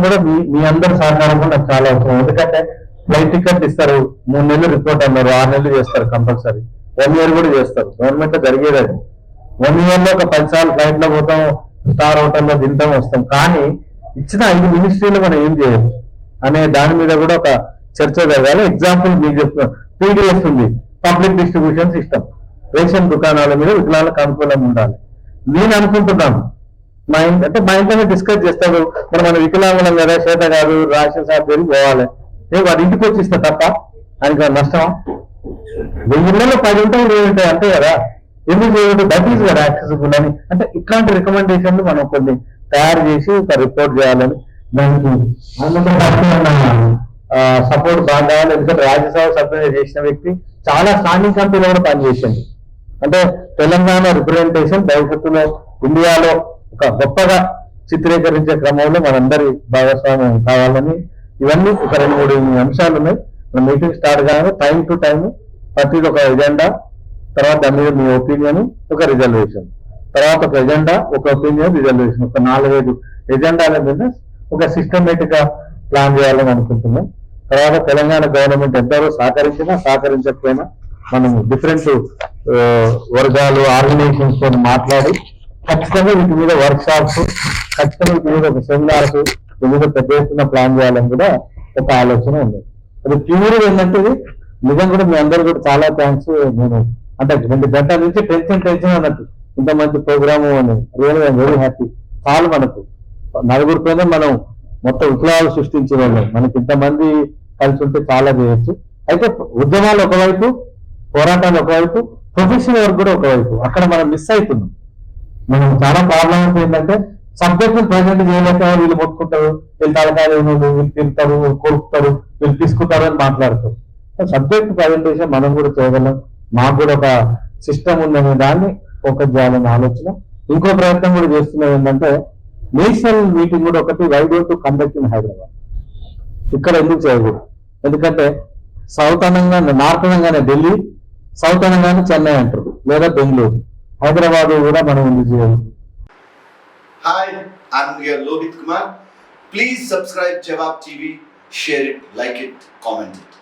కూడా మీ మీ అందరి సహకారం కూడా నాకు చాలా అవసరం. ఎందుకంటే ఫ్లైట్ టికెట్ ఇస్తారు మూడు నెలలు రిపోర్ట్ అన్నారు ఆరు నెలలు చేస్తారు కంపల్సరీ. వన్ ఇయర్ కూడా చేస్తారు. గవర్నమెంట్లో జరిగేది అది. వన్ ఇయర్లో ఒక పది సార్లు ఫ్లైట్లో పోతాం స్టార్ హోటల్లో తింటాం వస్తాం. కానీ ఇచ్చిన ఐదు మినిస్ట్రీలు మనం ఏం చేయాలి. అనే దాని మీద కూడా ఒక చర్చ జరగాలి. ఎగ్జాంపుల్ మీకు చెప్తున్నాను పీడిఎస్ ఉంది. పబ్లిక్ డిస్ట్రిబ్యూషన్ సిస్టమ్ రేషన్ దుకాణాల మీద వికలాంగులకు అనుకూలంగా ఉండాలి. నేను అనుకుంటున్నాను మా ఇంట్ అంటే మా ఇంట్లోనే డిస్కస్ చేస్తారు మనం మన వికలాంగులం కదా చేత కాదు రేషన్ షాప్ దగ్గరికి పోవాలి? ఏ వాడి ఇంటికి వచ్చి ఇస్తా తప్ప ఆయనకి నష్టం వెయ్యిళ్ళలో పది ఉంటాయి ఇరవై ఉంటాయి అంతే కదా? ఎందుకు చేయదు దట్ ఈస్ కదా యాక్సెసిబుల్ అని అంటే ఇట్లాంటి రికమెండేషన్లు మనం కొన్ని తయారు చేసి ఒక రిపోర్ట్ చేయాలని దానికి సపోర్ట్ బాగా కావాలి ఎందుకంటే రాజ్యసభ సభ్యులు చేసిన వ్యక్తి చాలా స్టాండింగ్ కంపెనీలో కూడా పనిచేసింది అంటే తెలంగాణ రిప్రజెంటేషన్ భవిష్యత్తులో ఇండియాలో ఒక గొప్పగా చిత్రీకరించే క్రమంలో మనందరి భాగస్వామ్యం కావాలని ఇవన్నీ ఒక రెండు మూడు అంశాలు ఉన్నాయి. మన మీటింగ్ స్టార్ట్ కాగానే టైం టు టైం ప్రతిది ఒక ఎజెండా తర్వాత దాని మీద మీ ఒపీనియన్ ఒక రిజర్వేషన్. తర్వాత ఒక ఎజెండా ఒక ఒపీనియన్ రిజర్వేషన్. ఒక నాలుగైదు ఎజెండాల మీద ఒక సిస్టమేటిక్గా ప్లాన్ చేయాలని అనుకుంటున్నాం. తర్వాత తెలంగాణ గవర్నమెంట్ ఎంతవరకు సహకరించినా సహకరించకపోయినా మనం డిఫరెంట్ వర్గాలు ఆర్గనైజేషన్స్తో మాట్లాడి ఖచ్చితంగా వీటి మీద వర్క్ షాప్స్ ఖచ్చితంగా వీటి మీద ఒక సెమినార్స్ వివిధ పెద్ద ఎత్తున ప్లాన్ చేయాలని కూడా ఒక ఆలోచన ఉంది. అది ప్యూర్ ఏంటంటే నిజంగా నిజం కూడా మీ అందరూ కూడా చాలా థ్యాంక్స్ నేను అంటే రెండు గంటల నుంచి టెన్షన్ టెన్షన్ అన్నట్టు. ఇంత మంచి ప్రోగ్రాము అని రియల్ వెరీ హ్యాపీ చాలు మనకు. నలుగురితోనే మనం మొత్తం విప్లవాలు సృష్టించిన వాళ్ళం. మనకి ఇంతమంది కలిసి ఉంటే చాలా చేయొచ్చు. అయితే ఉద్యమాలు ఒకవైపు పోరాటాలు ఒకవైపు ప్రొఫెషన్ వర్క్ కూడా ఒకవైపు. అక్కడ మనం మిస్ అవుతున్నాం. మనం చాలా ప్రాబ్లమ్స్ ఏంటంటే సబ్జెక్ట్ ప్రజెంట్ చేయలేక వీళ్ళు మొత్తుకుంటారు వీళ్ళు తలకాయలు వీళ్ళు తింటారు కొరుకుతారు వీళ్ళు తీసుకుంటారు అని మాట్లాడతారు. సబ్జెక్ట్ ప్రజెంటేషన్ మనం కూడా చేయగలం. మాకు కూడా ఒక సిస్టమ్ ఉందనే దాన్ని ఫోకస్ చేయాలనే ఆలోచన. ఇంకో ప్రయత్నం కూడా చేస్తున్నది ఏంటంటే నేషనల్ మీటింగ్ కూడా ఒకటి wide to conduct in Hyderabad ఇక్కడ ఎందుకు చేయకూడదు? ఎందుకంటే సౌత్ అనగానే నార్త్ అనగానే ఢిల్లీ సౌత్ అనగానే చెన్నై అంటారు లేదా బెంగళూరు హైదరాబాద్ కూడా మనం ఉంది చేయాలి hi I'm your Lohit Kumar please subscribe Jawab TV share it like it comment it